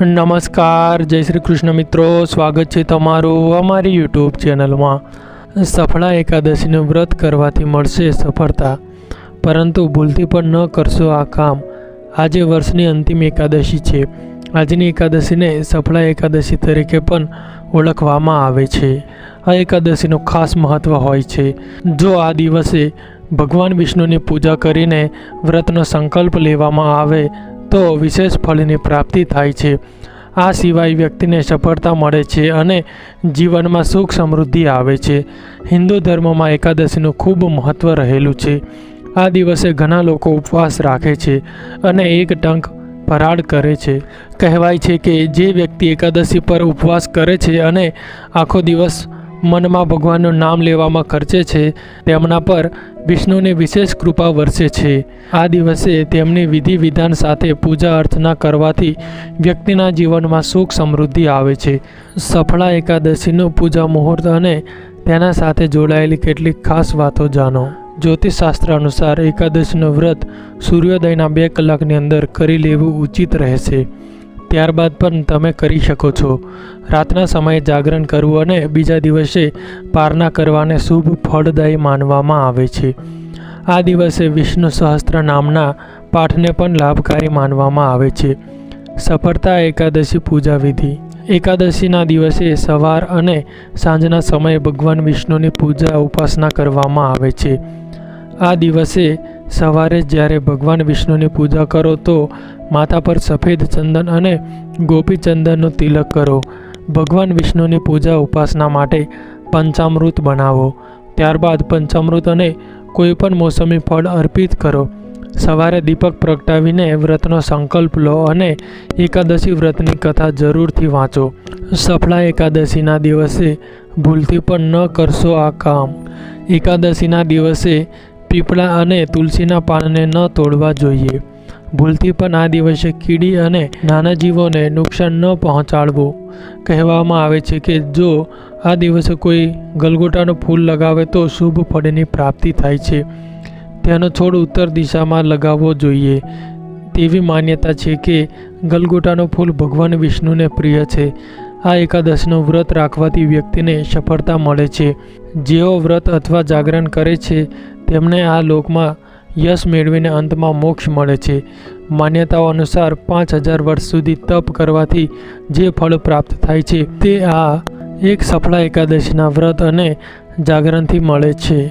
નમસ્કાર, જય શ્રી કૃષ્ણ મિત્રો. સ્વાગત છે તમારું અમારી યુટ્યુબ ચેનલમાં. સફળા એકાદશીનું વ્રત કરવાથી મળશે સફળતા. પરંતુ ભૂલથી પણ ન કરશો આ કામ. આજે વર્ષની અંતિમ એકાદશી છે. આજની એકાદશીને સફળા એકાદશી તરીકે પણ ઓળખવામાં આવે છે. આ એકાદશીનું ખાસ મહત્ત્વ હોય છે. જો આ દિવસે ભગવાન વિષ્ણુની પૂજા કરીને વ્રતનો સંકલ્પ લેવામાં આવે તો વિશેષ ફળની પ્રાપ્તિ થાય છે. આ સિવાય વ્યક્તિને સફળતા મળે છે અને જીવનમાં સુખ સમૃદ્ધિ આવે છે. હિન્દુ ધર્મમાં એકાદશીનું ખૂબ મહત્ત્વ રહેલું છે. આ દિવસે ઘણા લોકો ઉપવાસ રાખે છે અને એક ટંક ફરાળ કરે છે. કહેવાય છે કે જે વ્યક્તિ એકાદશી પર ઉપવાસ કરે છે અને આખો દિવસ મનમાં ભગવાનનું નામ લેવામાં ખર્ચે છે, તેમના પર વિષ્ણુની વિશેષ કૃપા વરસે છે. આ દિવસે તેમની વિધિ વિધાન સાથે પૂજા અર્ચના કરવાથી વ્યક્તિના જીવનમાં સુખ સમૃદ્ધિ આવે છે. સફળા એકાદશીનું પૂજા મુહૂર્ત અને તેના સાથે જોડાયેલી કેટલીક ખાસ વાતો જાણો. જ્યોતિષશાસ્ત્ર અનુસાર એકાદશીનું વ્રત સૂર્યોદયના બે કલાકની અંદર કરી લેવું ઉચિત રહેશે. ત્યારબાદ પણ તમે કરી શકો છો. રાતના સમયે જાગરણ કરવું અને બીજા દિવસે પારના કરવાને શુભ ફળદાયી માનવામાં આવે છે. આ દિવસે વિષ્ણુ સહસ્ત્ર નામના પાઠને પણ લાભકારી માનવામાં આવે છે. સફળતા એકાદશી પૂજા વિધિ. એકાદશીના દિવસે સવાર અને સાંજના સમયે ભગવાન વિષ્ણુની પૂજા ઉપાસના કરવામાં આવે છે. આ દિવસે સવારે જ્યારે ભગવાન વિષ્ણુની પૂજા કરો તો માથા પર સફેદ ચંદન અને ગોપી ચંદનનો તિલક કરો. ભગવાન વિષ્ણુની પૂજા ઉપાસના માટે પંચામૃત બનાવો. ત્યારબાદ પંચામૃત અને કોઈપણ મોસમી ફળ અર્પિત કરો. સવારે દીપક પ્રગટાવીને વ્રતનો સંકલ્પ લો અને એકાદશી વ્રતની કથા જરૂરથી વાંચો. સફળા એકાદશીના દિવસે ભૂલથી પણ ન કરશો આ કામ. એકાદશીના દિવસે પીપળા અને તુલસીના પાનને ન તોડવા જોઈએ. ભૂલથી પણ આ દિવસે કીડી અને નાના જીવોને નુકસાન ન પહોંચાડવું. કહેવામાં આવે છે કે જો આ દિવસે કોઈ ગલગોટાનું ફૂલ લગાવે તો શુભ ફળની પ્રાપ્તિ થાય છે. તેનો છોડ ઉત્તર દિશામાં લગાવવો જોઈએ. તેવી માન્યતા છે કે ગલગોટાનું ફૂલ ભગવાન વિષ્ણુને પ્રિય છે. આ એકાદશનું વ્રત રાખવાથી વ્યક્તિને સફળતા મળે છે. જેઓ વ્રત અથવા જાગરણ કરે છે, તેમને આ લોકમાં યશ મેળવીને અંતમાં મોક્ષ મળે છે. માન્યતાઓ અનુસાર પાંચ હજાર વર્ષ સુધી તપ કરવાથી જે ફળ પ્રાપ્ત થાય છે તે આ એક સફળા એકાદશીના વ્રત અને જાગરણથી મળે છે.